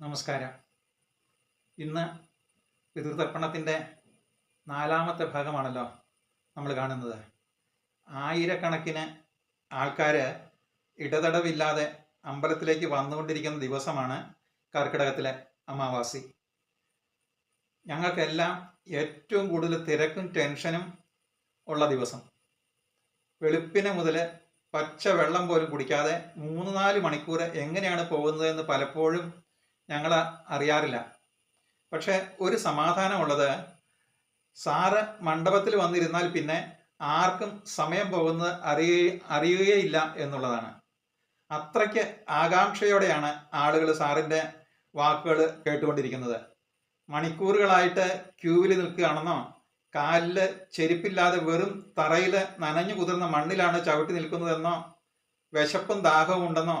നമസ്കാരം. ഇന്ന് പിതൃതർപ്പണത്തിന്റെ നാലാമത്തെ ഭാഗമാണല്ലോ നമ്മൾ കാണുന്നത്. ആയിരക്കണക്കിന് ആൾക്കാർ ഇടതടവില്ലാതെ അമ്പലത്തിലേക്ക് വന്നുകൊണ്ടിരിക്കുന്ന ദിവസമാണ് കർക്കിടകത്തിലെ അമാവാസി. ഞങ്ങൾക്കെല്ലാം ഏറ്റവും കൂടുതൽ തിരക്കും ടെൻഷനും ഉള്ള ദിവസം. വെളുപ്പിനെ മുതൽ പച്ച വെള്ളം പോലും കുടിക്കാതെ മൂന്ന് നാല് മണിക്കൂർ എങ്ങനെയാണ് പോകുന്നതെന്ന് പലപ്പോഴും ഞങ്ങൾ അറിയാറില്ല. പക്ഷെ ഒരു സമാധാനമുള്ളത് സാറ് മണ്ഡപത്തിൽ വന്നിരുന്നാൽ പിന്നെ ആർക്കും സമയം പോകുന്നത് അറിയ അറിയുകയില്ല എന്നുള്ളതാണ്. അത്രയ്ക്ക് ആകാംക്ഷയോടെയാണ് ആളുകൾ സാറിന്റെ വാക്കുകൾ കേട്ടുകൊണ്ടിരിക്കുന്നത്. മണിക്കൂറുകളായിട്ട് ക്യൂവിൽ നിൽക്കുകയാണെന്നോ കാലിൽ ചെരുപ്പില്ലാതെ വെറും തറയിൽ നനഞ്ഞു കുതിർന്ന മണ്ണിലാണ് ചവിട്ടി നിൽക്കുന്നതെന്നോ വിശപ്പും ദാഹവും ഉണ്ടെന്നോ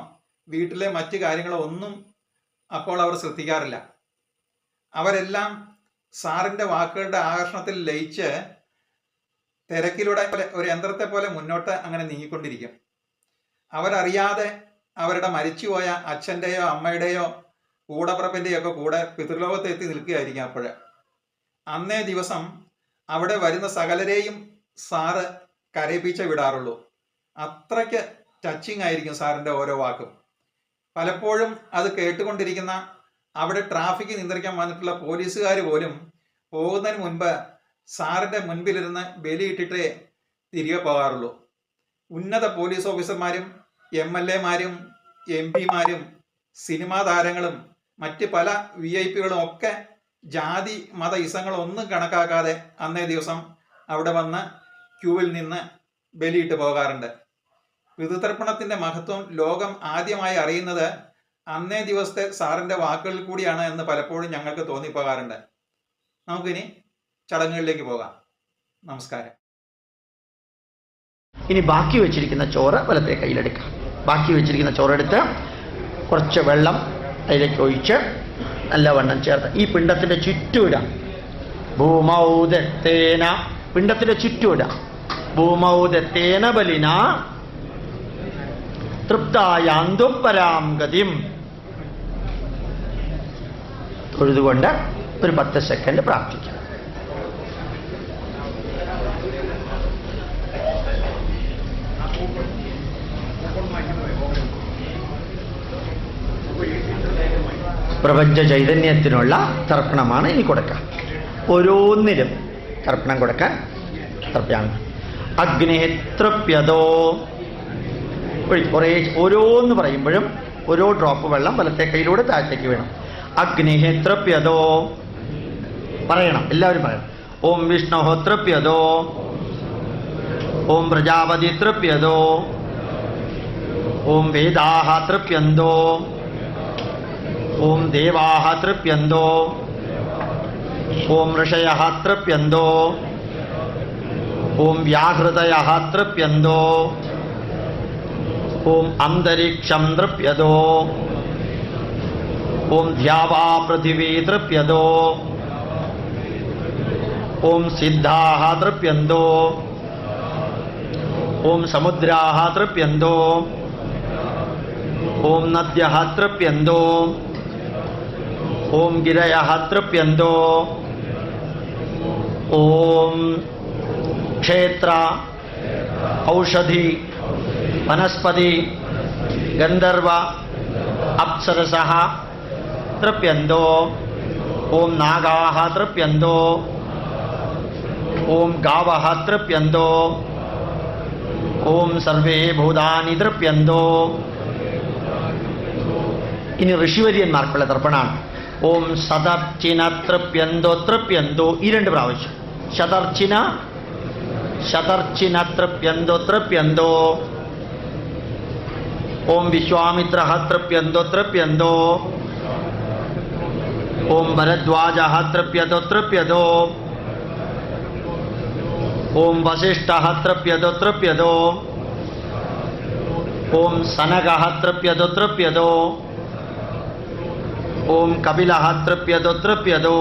വീട്ടിലെ മറ്റു കാര്യങ്ങളോ ഒന്നും അപ്പോൾ അവർ ശ്രദ്ധിക്കാറില്ല. അവരെല്ലാം സാറിന്റെ വാക്കുകളുടെ ആകർഷണത്തിൽ ലയിച്ച് തിരക്കിലൂടെ ഒരു യന്ത്രത്തെ പോലെ മുന്നോട്ട് അങ്ങനെ നീങ്ങിക്കൊണ്ടിരിക്കും. അവരറിയാതെ അവരുടെ മരിച്ചുപോയ അച്ഛന്റെയോ അമ്മയുടെയോ കൂടപ്പുറപ്പിന്റെയോ ഒക്കെ കൂടെ പിതൃലോകത്ത് എത്തി നിൽക്കുകയായിരിക്കും അപ്പോൾ. അന്നേ ദിവസം അവിടെ വരുന്ന സകലരെയും സാറ് കരയിപ്പിച്ച വിടാറുള്ളൂ. അത്രയ്ക്ക് ടച്ചിങ് ആയിരിക്കും സാറിന്റെ ഓരോ വാക്കും. പലപ്പോഴും അത് കേട്ടുകൊണ്ടിരിക്കുന്ന അവിടെ ട്രാഫിക് നിയന്ത്രിക്കാൻ വന്നിട്ടുള്ള പോലീസുകാർ പോലും പോകുന്നതിന് മുൻപ് സാറിന്റെ മുൻപിലിരുന്ന് ബലിയിട്ടിട്ടേ തിരികെ പോകാറുള്ളൂ. ഉന്നത പോലീസ് ഓഫീസർമാരും എം എൽ എമാരും എം പിമാരും സിനിമാ താരങ്ങളും മറ്റ് പല വി ഐ പികളും ഒക്കെ ജാതി മത ഇസങ്ങളൊന്നും കണക്കാക്കാതെ അന്നേ ദിവസം അവിടെ വന്ന് ക്യൂവിൽ നിന്ന് ബലിയിട്ട് പോകാറുണ്ട്. പിതൃതർപ്പണത്തിന്റെ മഹത്വം ലോകം ആദ്യമായി അറിയുന്നത് അന്നേ ദിവസത്തെ സാറിന്റെ വാക്കുകളിൽ കൂടിയാണ് എന്ന് പലപ്പോഴും ഞങ്ങൾക്ക് തോന്നിപ്പോകാറുണ്ട്. നമുക്കിനി ചടങ്ങുകളിലേക്ക് പോകാം. നമസ്കാരം. ഇനി ബാക്കി വെച്ചിരിക്കുന്ന ചോറ് വലത്തെ കയ്യിലെടുക്കാം. ബാക്കി വെച്ചിരിക്കുന്ന ചോറെടുത്ത് കുറച്ച് വെള്ളം അതിലേക്ക് ഒഴിച്ച് നല്ല നല്ലവണ്ണം ചേർത്ത് ഈ പിണ്ടത്തിന്റെ ചുറ്റുമിടാം ഭൂമൗദത്തേന പിണ്ടത്തിന്റെ ചുറ്റുമിടാം ഭൂമൗദത്തേന ബലിന തൃപ്തായാന്തു അന്തുപരാം ഗതിം. തൊഴുതുകൊണ്ട് ഒരു പത്ത് സെക്കൻഡ് പ്രാർത്ഥിക്കാം. പ്രപഞ്ച ചൈതന്യത്തിനുള്ള തർപ്പണമാണ് ഇനി കൊടുക്കുക ഓരോന്നിലും തർപ്പണം കൊടുക്കാൻ തർപ്പയാണ്. അഗ്നിഹത്രിപ്യതോ കുറേ ഓരോന്ന് പറയുമ്പോഴും ഓരോ ഡ്രോപ്പ് വെള്ളം വലത്തെ കൈയിലൂടെ താഴത്തേക്ക് വേണം അഗ്നിഹേത്രപ്യതോ. പറയണം എല്ലാവരും പറയണം. ഓം വിഷ്ണുഹോത്രപ്യതോ. ഓം പ്രജാപതി തൃപ്യതോ ഓം വേദാഹ തൃപ്യന്തോ ഓം ദേവാഹ തൃപ്യന്തോ ഓം ഋഷയ തൃപ്യന്തോ ഓം വ്യാഹൃതയ തൃപ്യന്തോ ഓം അന്തരീക്ഷം തൃപ്യതോ ഓം ധ്യാവാ പൃഥിവീ തൃപ്യതോ ഓം സിദ്ധാഹ തൃപ്യന്തോ ഓം സമുദ്രാഹ തൃപ്യന്തോ ഓം നദ്യ തൃപ്യന്തോ ഓം ഗിരയ തൃപ്യന്തോ ഓം ക്ഷേത്ര ഔഷധി വനസ്പതി ഗന്ധർവ അപ്സരസ തൃപ്യന്തോ ഓം നാഗാ തൃപ്യന്തോ ഓം ഗാവ തൃപ്യന്തോ ഓം സർവേ ഭൂതാനി തൃപ്യന്തോ ഇനി ഋഷിവര്യന്മാർക്കുള്ള തർപ്പണമാണ് ഓം സതർച്ചിന തൃപ്യന്തോ തൃപ്യന്തോ ഈ രണ്ട് പ്രാവശ്യം ശതർച്ചിന ശതർച്ചിന തൃപ്യന്തോ തൃപ്യന്തോ ഓം വിശ്വാമിത്ര തൃപ്യന്തോ തൃപ്യന്തോ ഓം ഭരദ്വാജ തൃപ്യതോ തൃപ്യതോ ഓം വസിഷ്ഠ തൃപ്യതോ തൃപ്യതോ ഓം സനക തൃപ്യതോ തൃപ്യതോ ഓം കപില തൃപ്യതോ തൃപ്യതോ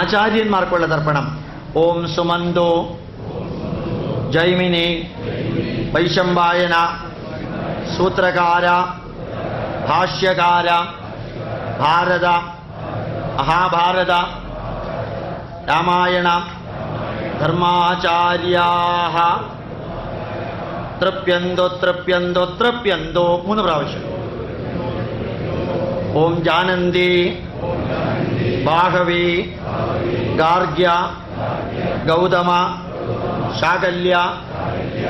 ആചാര്യന്മാർക്കുള്ള തർപ്പണം ഓം സുമന്തോ. ജൈമിനി. വൈശമ്പായന സൂത്രകാര ഭാഷ്യകാര ഭാരത മഹാഭാരത രാമായണ ധർമാചാര്യാ തൃപ്യന്തോ തൃപ്യന്തോ തൃപ്യന്തോ മൂന്ന് പ്രാവശ്യം. ഓം ജാനന്തി ബാഹവി ഗാർഗ്യ ഗൗതമ ശാകല്യ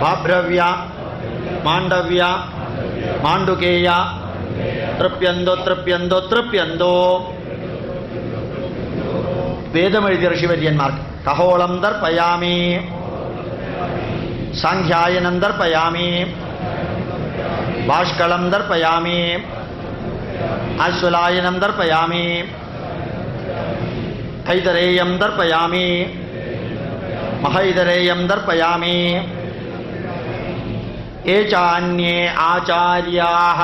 ഭാഭ്രവ്യ മാണ്ഡവ്യ മാണ്ഡുകേയ തൃപ്യന്തോ തൃപ്യന്തോ തൃപ്യന്തോ വേദമെഴുതിയ ഋഷിവര്യന്മാർക്ക് കഹോളം ദർപ്പയാമി സാഖ്യായനം ദർപ്പയാമി ഭാഷ്കളം ദർപ്പയാമി ആശ്വലായനം ദർപ്പയാമി ഹൈതരേയം ദർപ്പയാമി മഹൈതരേയം ദർപ്പയാമി ये चान्ये आचार्याः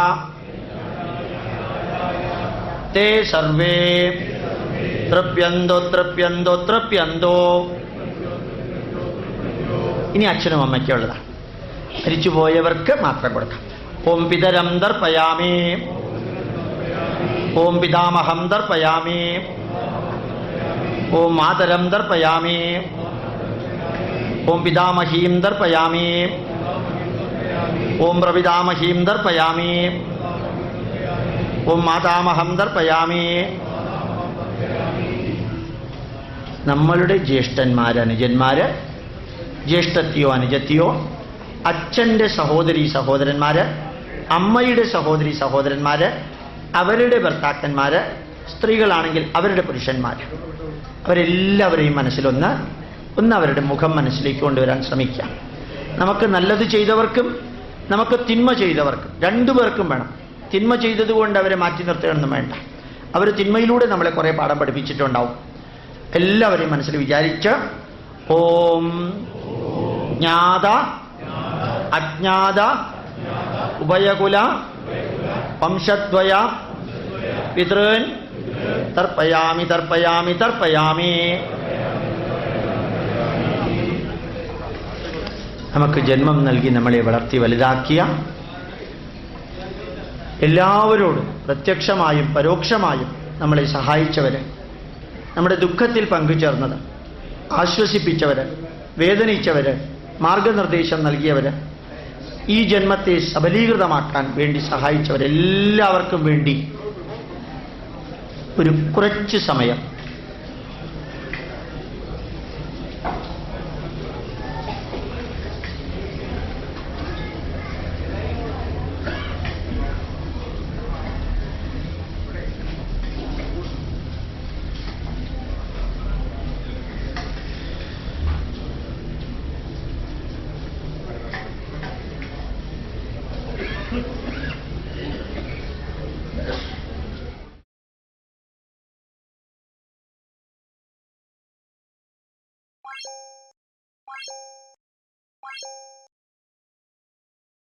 ते सर्वे തൃപ്യന്തോ തൃപ്യന്തോ തൃപ്യന്തോ ഇനി അച്ഛനും അമ്മയ്ക്കുള്ളതാണ് മരിച്ചുപോയവർക്ക് മാത്രം കൊടുക്കാം ഓം പിതരം ദർപ്പയാമി ഓം പിതാമഹം ദർപ്പയാമി ഓം മാതരം ദർപ്പയാമി ഓം പിതാമഹീം ദർപ്പയാമി ഓം പ്രവിതാമഹീം ദർപ്പയാമി. ഓം മാതാമഹം ദർപ്പയാമി. നമ്മളുടെ ജ്യേഷ്ഠന്മാര് അനുജന്മാര് ജ്യേഷ്ഠത്തിയോ അനുജത്തിയോ അച്ഛന്റെ സഹോദരി സഹോദരന്മാര് അമ്മയുടെ സഹോദരി സഹോദരന്മാര് അവരുടെ ഭർത്താക്കന്മാര് സ്ത്രീകളാണെങ്കിൽ അവരുടെ പുരുഷന്മാര്. അവരെല്ലാവരെയും മനസ്സിലൊന്ന് ഒന്ന് അവരുടെ മുഖം മനസ്സിലേക്ക് കൊണ്ടുവരാൻ ശ്രമിക്കാം. നമുക്ക് നല്ലത് ചെയ്തവർക്കും നമുക്ക് തിന്മ ചെയ്തവർക്കും രണ്ടുപേർക്കും വേണം. തിന്മ ചെയ്തതുകൊണ്ട് അവരെ മാറ്റി നിർത്തുകയൊന്നും വേണ്ട. അവർ തിന്മയിലൂടെ നമ്മളെ കുറേ പാഠം പഠിപ്പിച്ചിട്ടുണ്ടാവും. എല്ലാവരെയും മനസ്സിൽ വിചാരിച്ച് ഓം ജ്ഞാത അജ്ഞാത ഉഭയകുല വംശദ്വയ പിതൃൻ തർപ്പയാമി തർപ്പയാമി തർപ്പയാമി. നമുക്ക് ജന്മം നൽകി നമ്മളെ വളർത്തി വലുതാക്കിയ എല്ലാവരോടും പ്രത്യക്ഷമായും പരോക്ഷമായും നമ്മളെ സഹായിച്ചവര് നമ്മുടെ ദുഃഖത്തിൽ പങ്കുചേർന്നത് ആശ്വസിപ്പിച്ചവര് വേദനിച്ചവര് മാർഗനിർദ്ദേശം നൽകിയവര് ഈ ജന്മത്തെ സബലീകൃതമാക്കാൻ വേണ്ടി സഹായിച്ചവരെല്ലാവർക്കും വേണ്ടി ഒരു കുറച്ച് സമയം